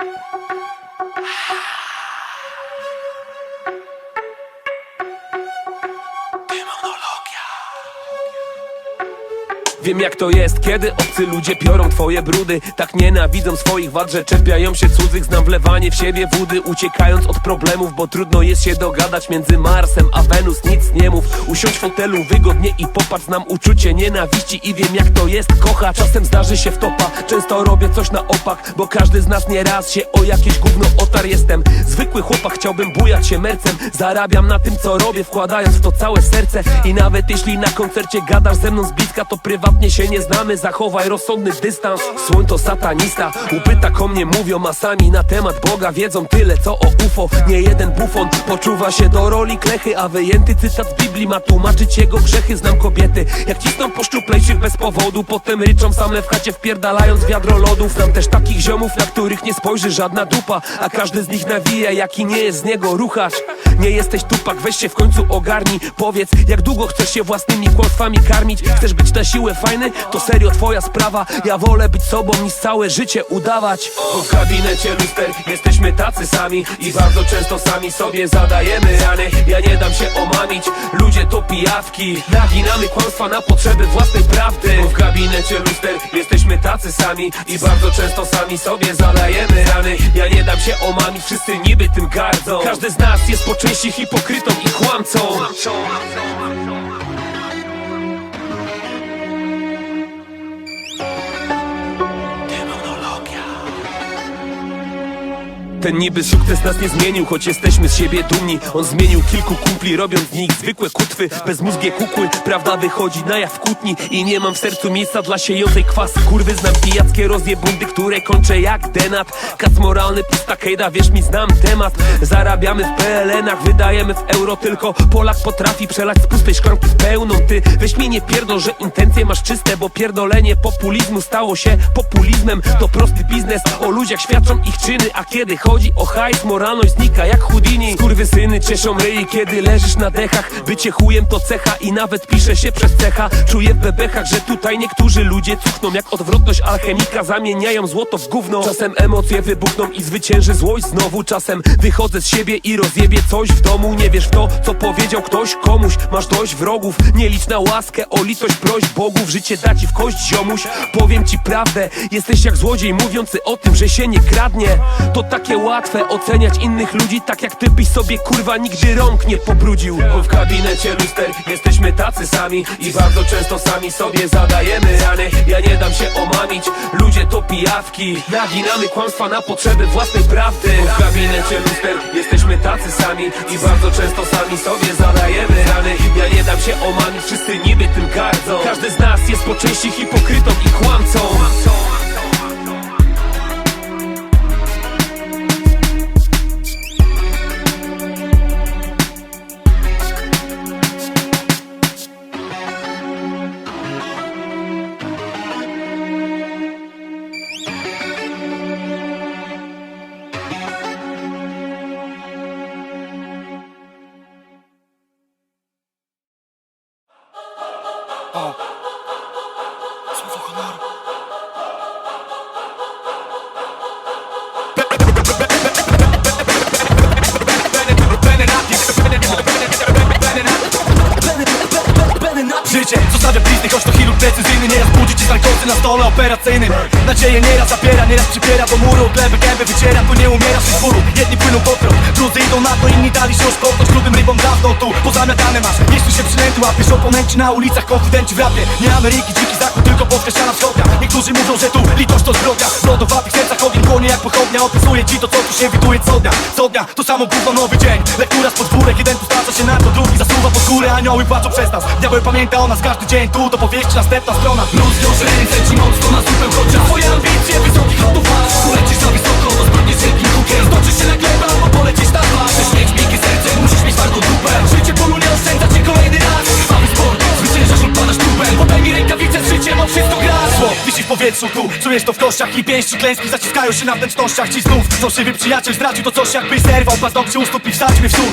thank you Wiem jak to jest, kiedy obcy ludzie piorą twoje brudy. Tak nienawidzą swoich wad, że czepiają się cudzych. Znam wlewanie w siebie wody, uciekając od problemów Bo trudno jest się dogadać między Marsem a Wenus. Nic nie mów, usiądź w fotelu wygodnie i popatrz. Znam uczucie nienawiści i wiem jak to jest kochać Czasem zdarzy się wtopa, często robię coś na opak Bo każdy z nas nieraz się o jakieś gówno otar Jestem zwykły chłopak, chciałbym bujać się mercem. Zarabiam na tym co robię, wkładając w to całe serce. I nawet jeśli na koncercie gadasz ze mną z bliska To prywatnie się nie znamy, zachowaj rozsądny dystans. Słoń to satanista, upyta o mnie mówią Masami na temat Boga wiedzą tyle co o UFO. Nie jeden bufon poczuwa się do roli klechy A wyjęty cytat z Biblii ma tłumaczyć jego grzechy. Znam kobiety, jak cisną po szczuplejszych bez powodu. Potem ryczą same w chacie wpierdalając wiadro lodów. Znam też takich ziomów, na których nie spojrzy żadna dupa A każdy z nich nawija, jaki nie jest z niego ruchacz Nie jesteś tupak, weź się w końcu ogarnij. Powiedz, jak długo chcesz się własnymi kłamstwami karmić. Chcesz być na siłę fajny? To serio twoja sprawa. Ja wolę być sobą niż całe życie udawać. Bo w gabinecie luster jesteśmy tacy sami. I bardzo często sami sobie zadajemy rany. Ja nie dam się omamić, ludzie to pijawki. Naginamy kłamstwa na potrzeby własnej prawdy. Bo w gabinecie luster jesteśmy tacy sami. I bardzo często sami sobie zadajemy rany. Ja nie dam się omamić, wszyscy niby tym gardzą. Każdy z nas jest po części hipokrytą i kłamcą Ten niby sukces nas nie zmienił, choć jesteśmy z siebie dumni. On zmienił kilku kumpli, robiąc z nich zwykłe kutwy. Bezmózgie kukły, prawda wychodzi na jaw kłótni. I nie mam w sercu miejsca dla siejącej kwasy. Kurwy znam pijackie rozjebundy, które kończę jak denat. Kac moralny, pusta kejda, wierz mi znam temat. Zarabiamy w PLN-ach, wydajemy w euro. Tylko Polak potrafi przelać z pustej szklanki pełną. Ty weź mi nie pierdol, że intencje masz czyste Bo pierdolenie populizmu stało się populizmem. To prosty biznes, o ludziach świadczą ich czyny A kiedy chodzi o hajs, moralność znika jak Houdini. Syny cieszą ryj, kiedy leżysz na dechach. Bycie chujem to cecha i nawet pisze się przez cecha. Czuję w bebechach, że tutaj niektórzy ludzie cuchną Jak odwrotność alchemika, zamieniają złoto w gówno. Czasem emocje wybuchną i zwycięży złość znowu. Czasem wychodzę z siebie i rozjebie coś w domu. Nie wiesz w to, co powiedział ktoś komuś. Masz dość wrogów, nie licz na łaskę O litość proś bogów, życie da ci w kość ziomuś. Powiem ci prawdę, jesteś jak złodziej mówiący o tym, że się nie kradnie. To takie łatwe oceniać innych ludzi Tak jak ty byś sobie kurwa nigdy rąk nie pobrudził. Bo w gabinecie luster jesteśmy tacy sami I bardzo często sami sobie zadajemy rany. Ja nie dam się omamić, ludzie to pijawki. Naginamy kłamstwa na potrzeby własnej prawdy. Bo w gabinecie luster jesteśmy tacy sami I bardzo często sami sobie zadajemy rany. Ja nie dam się omamić, wszyscy niby tym gardzą. Każdy z nas jest po części hipokrytą i kłamcą Życie zostawia blizny, choć to chirurg precyzyjny. Nieraz budzi ci narkozy na stole operacyjnym. Nadzieję nieraz zapiera, nieraz przypiera do muru Gleby gębę wyciera, tu nie umierasz z bólu Jedni płyną po idą na to Inni dali się rozkopnąć grubym rybom dawno tu. Pozamiatane masz, stój się przynęty Łapiesz oponenci na ulicach, konfidenci w rapie. Nie Ameryki, dziki zachód, tylko Polska ściana wschodnia. Niektórzy mówią, że tu litość to zbrodnia. W lodowatych sercach ogień płonie jak pochodnia. Opisuję ci to, co tu się widuje co dnia. Co dnia, to samo gówno, nowy dzień. Lektura z podwórek, jeden tu stacza się na to Drugi zasuwa pod górę, anioły płaczą przez nas. Diabeł pamięta o nas każdy dzień. Tu do powieści następna strona. Rozwiąż ręce ci mocno na zupę chociaż Twoje ambicje wisi w powietrzu tu, czujesz to w kościach I pięści klęski zaciskają się na wnętrznościach. Ci znów fałszywy przyjaciel zdradził to coś jakby zerwał Paznokcie u stóp i wsadził mnie w stół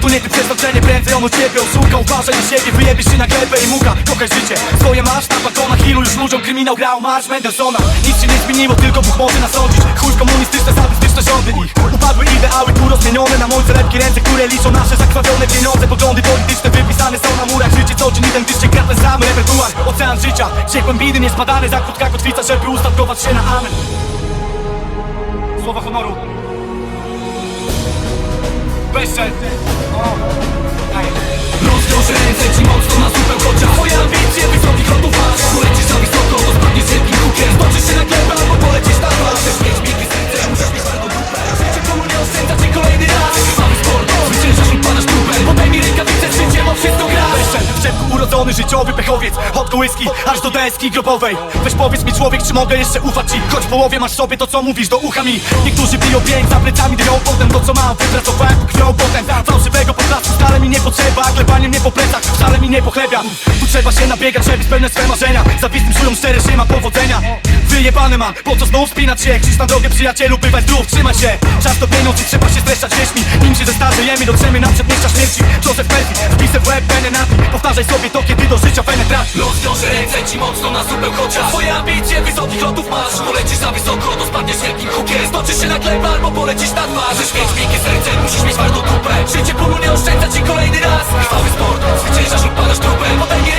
Tu nie ty przeznaczenie, prędzej on o ciebie oszuka Uważaj na siebie, wyjebiesz się na glebę i muka Kochaj życie, swoje masz na balkonach. Ilu już ludziom kryminał grał, marsz Mendelssohna. Nic się nie zmieniło, tylko Bóg może nasądzić Chuj komunistyczne, sadystyczne rządy ich. Upadły ideały tu rozmienione na moje lepkie ręce Które liczą nasze zakrwawione pieniądze. Poglądy polityczne wypisane Ocean życia, gdzie głębiny niezbadane Za krótka kotwica, żeby ustatkować się na amen. Słowa honoru. Bezczelny. Rozwiążę ręce ci mocno na super chociaż Twoje ambicje wysokich lotów masz Polecisz za wysoko, to spadniesz wielkim Zboczysz się na glebę albo polecisz na dwa. Chcesz mieć miękkie serce, musisz mieć twardą dupę. Życie komu nie oszczędza cię kolejny raz. Krwawy sport, zwyciężasz lub padasz trupem Podaj mi rękawice z życiem, bo wszystko gra. Bezczelny, w urodzony życiowy pechowiec Hot kołyski, aż do deski grobowej. Weź powiedz mi człowiek, czy mogę jeszcze ufać ci? Choć w połowie masz sobie to co mówisz do ucha mi. Niektórzy biją pięk, za plecami drwią potem To co mam, wypracowałem, krwią potem. Fałszywego podlasku wcale mi nie potrzeba Klepanie mnie po plecach wcale mi nie pochlebia. Tu trzeba się nabiegać, żeby spełniać swe marzenia. Zawistym czują szczere, nie ma powodzenia. Wyjebane mam, po co znów spinać się? Krzyż na drogę przyjacielu, bywaj zdrów, trzymaj się. Czas to pieniądz i trzeba się streszczać wieśmi Nim się zestarzejemy, dotrzemy na przedmieścia śmierci. Józef Pesci, wpisy w łeb, penenaty Powtarzaj sobie to, kiedy do życia penetracji Rozwiążę ręce ci mocno na super chociaż Twoje ambicje wysokich lotów masz. Polecisz za wysoko, to spadniesz wielkim hukiem. Zboczysz się na glebę albo polecisz na dwa Chcesz mieć miękkie serce, musisz mieć twardą dupę. Życie polu nie oszczędza ci kolejny raz. Krwawy sport, zwyciężasz lub padasz trupem. Podaj mi